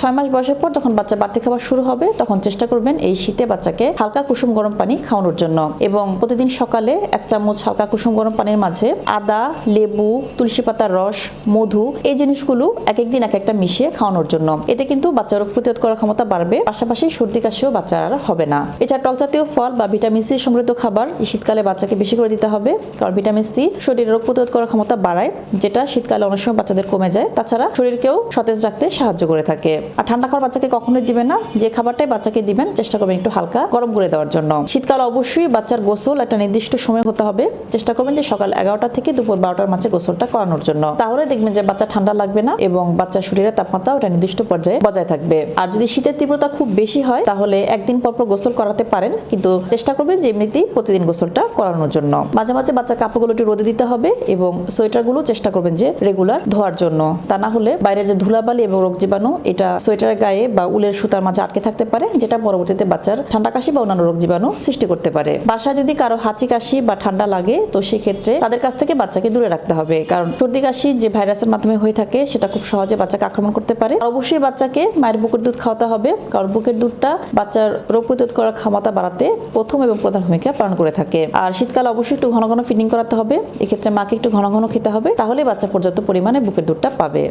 ছয় মাস বয়সের পর যখন বাচ্চা বাড়তি খাবার শুরু হবে, তখন চেষ্টা করবেন এই শীতে বাচ্চাকে হালকা কুসুম গরম পানি খাওয়ানোর জন্য। এবং প্রতিদিন সকালে এক চামচ হালকা কুসুম গরম পানির মাঝে আদা, লেবু, তুলসী পাতার রস, মধু এই জিনিসগুলো এক এক দিন এক একটা মিশিয়ে খাওয়ানোর জন্য। এতে কিন্তু বাচ্চার রোগ প্রতিরোধ করার ক্ষমতা বাড়বে, পাশাপাশি সর্দি কাশিও বাচ্চার আর হবে না। এছাড়া টক জাতীয় ফল বা ভিটামিন সি সমৃদ্ধ খাবার। এই শীতকালে বাচ্চাকে বেশি করে দিতে হবে কারণ ভিটামিন সি শরীরের রোগ প্রতিরোধ করার ক্ষমতা বাড়ায়, যেটা শীতকালে অনেক সময় বাচ্চাদের কমে যায়। তাছাড়া শরীরকেও সতেজ রাখতে সাহায্য করে থাকে। আর ঠান্ডা খাবার বাচ্চাকে কখনোই দিবেন না। যে খাবারটাই বাচ্চাকে দিবেন, চেষ্টা করবেন একটু হালকা গরম করে দেওয়ার জন্য। শীতকাল অবশ্যই বাচ্চার গোসল একটা নির্দিষ্ট সময় হতে হবে। চেষ্টা করবেন যে সকাল এগারোটা থেকে দুপুর বারোটার মাঝে গোসলটা করানোর জন্য। তাহলে দেখবেন যে বাচ্চা ঠান্ডা লাগবে না এবং বাচ্চার শরীরের তাপমাত্রা ওটা নির্দিষ্ট পর্যায়ে বজায় থাকবে। আর যদি শীতের তীব্রতা খুব বেশি হয়, তাহলে একদিন পর পর গোসল করাতে পারেন। কিন্তু চেষ্টা করবেন যে এমনিতেই প্রতিদিন গোসলটা করানোর জন্য। মাঝে মাঝে বাচ্চার কাপড়গুলো একটু রোদে দিতে হবে এবং সোয়েটারগুলো চেষ্টা করবেন যে রেগুলার ধোয়ার জন্য। তা না হলে বাইরের যে ধুলাবালি এবং রোগ জীবাণু, এটা সোয়েটারের গায়ে বা উলের সুতার মাঝে আটকে থাকতে পারে, যেটা পরবর্তীতে বাচ্চার ঠান্ডা কাশি বা অন্যান্য রোগ জীবাণু সৃষ্টি করতে পারে। বাসায় যদি কারও হাঁচি কাশি বা ঠান্ডা লাগে, তো সেক্ষেত্রে তাদের কাছ থেকে বাচ্চাকে দূরে রাখতে হবে। কারণ সর্দি কাশি যে ভাইরাসের মাধ্যমে হয়ে থাকে, সেটা খুব সহজে বাচ্চাকে আক্রমণ করতে পারে। অবশ্যই বাচ্চাকে মায়ের বুকের দুধ খাওয়াতে হবে, কারণ বুকের দুধটা বাচ্চার রোগ প্রতিরোধ করার ক্ষমতা বাড়াতে প্রথম এবং প্রধান ভূমিকা পালন করে থাকে। আর শীতকালে অবশ্যই একটু ঘন ঘন ফিডিং করাতে হবে। এক্ষেত্রে মাকে একটু ঘন ঘন খেতে হবে তাহলে বাচ্চা পর্যাপ্ত পরিমাণে বুকের দুধটা পাবে।